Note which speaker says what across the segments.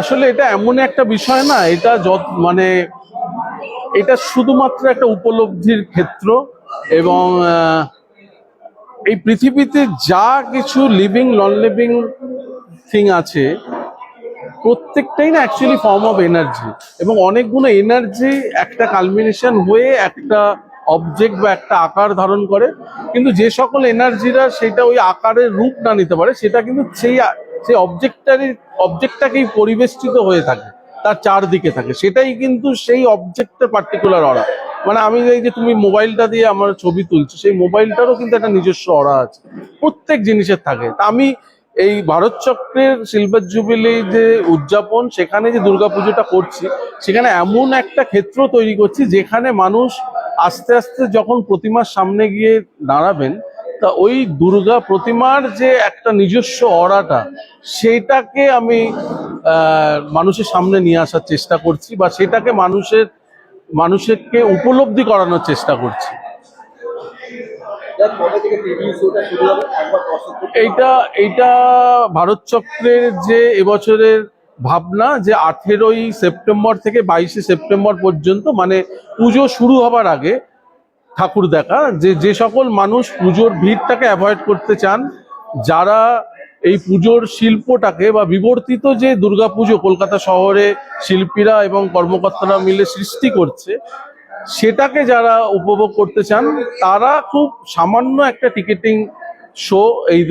Speaker 1: আসলে এটা এমন একটা বিষয় না, এটা যত মানে এটা শুধুমাত্র একটা উপলব্ধির ক্ষেত্র এবং এই পৃথিবীতে যা কিছু লিভিং নন লিভিং থিং আছে, প্রত্যেকটাই না অ্যাকচুয়ালি ফর্ম অফ এনার্জি এবং অনেকগুলো এনার্জি একটা কালমিনেশন হয়ে একটা অবজেক্ট বা একটা আকার ধারণ করে, কিন্তু যে সকল এনার্জিরা সেটা ওই আকারের রূপ না নিতে পারে, সেটা কিন্তু সেই সেই অবজেক্টটারই অবজেক্টটাকেই পরিবেষ্টিত হয়ে থাকে, তার চারদিকে থাকে। সেটাই কিন্তু সেই অবজেক্টের পার্টিকুলার অরা মানে আমি এই যে তুমি মোবাইলটা দিয়ে আমার ছবি তুলছো, সেই মোবাইলটারও কিন্তু একটা নিজস্ব অরা আছে। প্রত্যেক জিনিসের থাকে। তা আমি এই ভারত চক্রের সিলভার জুবিলি যে উদযাপন, সেখানে যে দুর্গাপুজোটা করছি, সেখানে এমন একটা ক্ষেত্র তৈরি করছি, যেখানে মানুষ আস্তে আস্তে যখন প্রতিমার সামনে গিয়ে দাঁড়াবেন তা ওই দুর্গা প্রতিমার যে একটা নিজস্ব অরাটা, সেটাকে আমি মানুষের সামনে নিয়ে আসার চেষ্টা করছি বা সেটাকে মানুষের, মানুষেরকে উপলব্ধি করানোর চেষ্টা করছি। এইটা এইটা ভারত চক্রের যে এবছরের ভাবনা যে আঠেরোই সেপ্টেম্বর থেকে বাইশে সেপ্টেম্বর পর্যন্ত মানে পুজো শুরু হবার আগে ঠাকুর দেখা, যে যে সকল মানুষ পুজোর ভিড়টাকে অ্যাভয়েড করতে চান, যারা এই পুজোর শিল্পটাকে বা বিবর্তিত যে দুর্গাপুজো কলকাতা শহরে শিল্পীরা এবং কর্মকর্তারা মিলে সৃষ্টি করছে, সেটাকে যারা উপভোগ করতে চান, তারা খুব সামান্য একটা টিকিটিং শো এই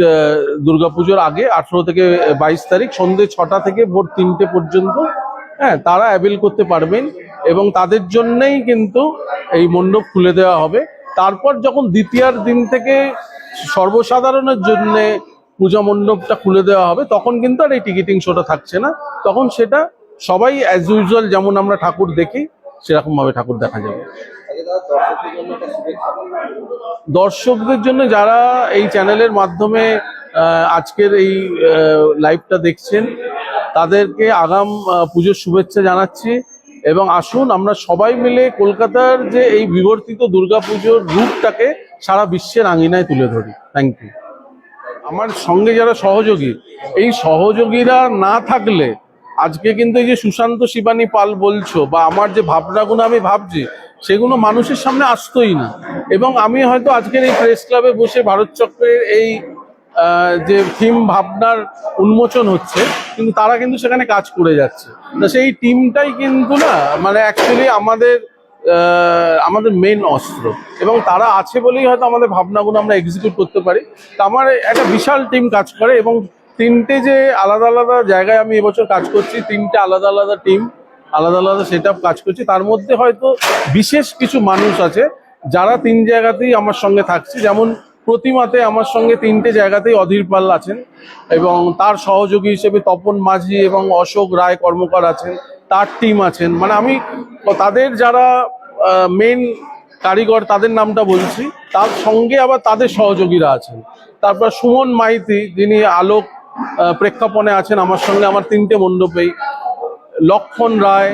Speaker 1: দুর্গাপুজোর আগে, আঠেরো থেকে বাইশ তারিখ সন্ধ্যে ছটা থেকে ভোর তিনটে পর্যন্ত হ্যাঁ তারা অ্যাভেল করতে পারবেন এবং তাদের জন্যই কিন্তু এই মণ্ডপ খুলে দেওয়া হবে। তারপর যখন দ্বিতীয়ার দিন থেকে সর্বসাধারণের জন্য পূজা মণ্ডপটা খুলে দেওয়া হবে, তখন কিন্তু আর এই টিকিটিং শোটা থাকছে না। তখন সেটা সবাই অ্যাজ ইউজুয়াল যেমন আমরা ঠাকুর দেখি সেরকম ভাবে ঠাকুর দেখা যাবে।
Speaker 2: দর্শকদের জন্য
Speaker 1: যারা এই চ্যানেলের মাধ্যমে আজকের এই লাইভটা দেখছেন, তাদেরকে আগাম পুজোর শুভেচ্ছা জানাচ্ছি। এবং আসুন আমরা সবাই মিলে কলকাতার যে এই বিবর্তিত দুর্গাপুজোর রূপটাকে সারা বিশ্বের আঙিনায় তুলে ধরি। থ্যাংক ইউ আমার সঙ্গে যারা সহযোগী, এই সহযোগীরা না থাকলে আজকে কিন্তু এই যে সুশান্ত শিবানী পাল বলছো বা আমার যে ভাবনাগুলো আমি ভাবছি, সেগুলো মানুষের সামনে আসতোই না। এবং আমি হয়তো আজকের এই প্রেস ক্লাবে বসে ভারত চক্রের এই যে থিম ভাবনার উন্মোচন হচ্ছে, কিন্তু তারা কিন্তু সেখানে কাজ করে যাচ্ছে। তা সেই টিমটাই কিন্তু না মানে অ্যাকচুয়ালি আমাদের আমাদের মেন অস্ত্র। এবং তারা আছে বলেই হয়তো আমাদের ভাবনাগুলো আমরা এক্সিকিউট করতে পারি। তা আমার একটা বিশাল টিম কাজ করে এবং তিনটে যে আলাদা আলাদা জায়গায় আমি এবছর কাজ করছি, তিনটে আলাদা আলাদা টিম আলাদা আলাদা সেট কাজ করছি। তার মধ্যে হয়তো বিশেষ কিছু মানুষ আছে, যারা তিন জায়গাতেই আমার সঙ্গে থাকছে। যেমন প্রতিমাতে আমার সঙ্গে তিনটে জায়গাতেই অধীর পাল আছেন এবং তার সহযোগী হিসেবে তপন মাঝি এবং অশোক রায় কর্মকার আছেন, তার টিম আছেন। মানে আমি, তাদের যারা মেন কারিগর তাদের নামটা বলছি, তার সঙ্গে আবার তাদের সহযোগীরা আছেন। তারপর সুমন মাইতি, যিনি আলোক প্রেক্ষাপণে আছেন, আমার সঙ্গে আমার তিনটে মণ্ডপেই। লক্ষণ রায়,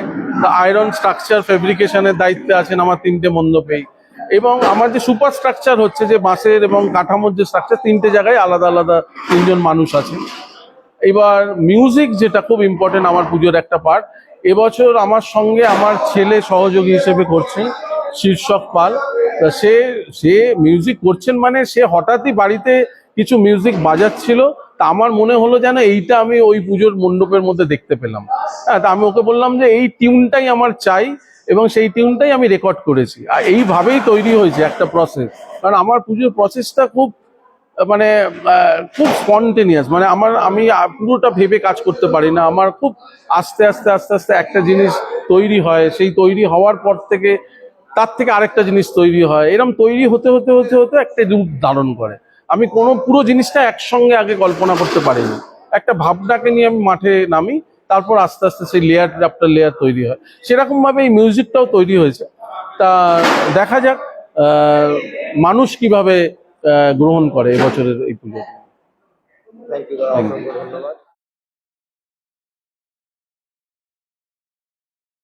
Speaker 1: আয়রন স্ট্রাকচার ফেব্রিকেশনের দায়িত্বে আছেন আমার তিনটে মণ্ডপেই। এবং আমার যে সুপার স্ট্রাকচার হচ্ছে যে বাঁশের এবং কাঠামোর যে স্ট্রাকচার, তিনটে জায়গায় আলাদা আলাদা তিনজন মানুষ আছেন এবার মিউজিক যেটা খুব ইম্পর্টেন্ট আমার পুজোর একটা পার্ট এবছর আমার সঙ্গে আমার ছেলে সহযোগী হিসেবে করছেন শীর্ষক পাল। তা সে সে মিউজিক করছেন মানে সে হঠাৎই বাড়িতে কিছু মিউজিক বাজাচ্ছিল, তা আমার মনে হলো যেন এইটা আমি ওই পুজোর মণ্ডপের মধ্যে দেখতে পেলাম। হ্যাঁ তা আমি ওকে বললাম যে এই টিউনটাই আমার চাই এবং সেই টিউনটাই আমি রেকর্ড করেছি। আর এইভাবেই তৈরি হয়েছে একটা প্রসেস কারণ আমার পুজোর প্রসেসটা খুব মানে খুব স্পন্টেনিয়াস মানে আমার, আমি পুরোটা ভেবে কাজ করতে পারি না। আমার খুব আস্তে আস্তে আস্তে আস্তে একটা জিনিস তৈরি হয়। সেই তৈরি হওয়ার পর থেকে তার থেকে আরেকটা জিনিস তৈরি হয়। এরকম তৈরি হতে হতে হতে হতে একটা রূপ ধারণ করে। আমি কোনো পুরো জিনিসটা একসঙ্গে আগে কল্পনা করতে পারিনি। একটা ভাবনাকে নিয়ে আমি মাঠে নামি। তারপর আস্তে আস্তে সেই লেয়ার আফটার লেয়ার তৈরি হয়। সেরকম ভাবে এই মিউজিকটাও তৈরি হয়েছে। তা দেখা যাক মানুষ কীভাবে গ্রহণ করে এবছরের এই পুজো।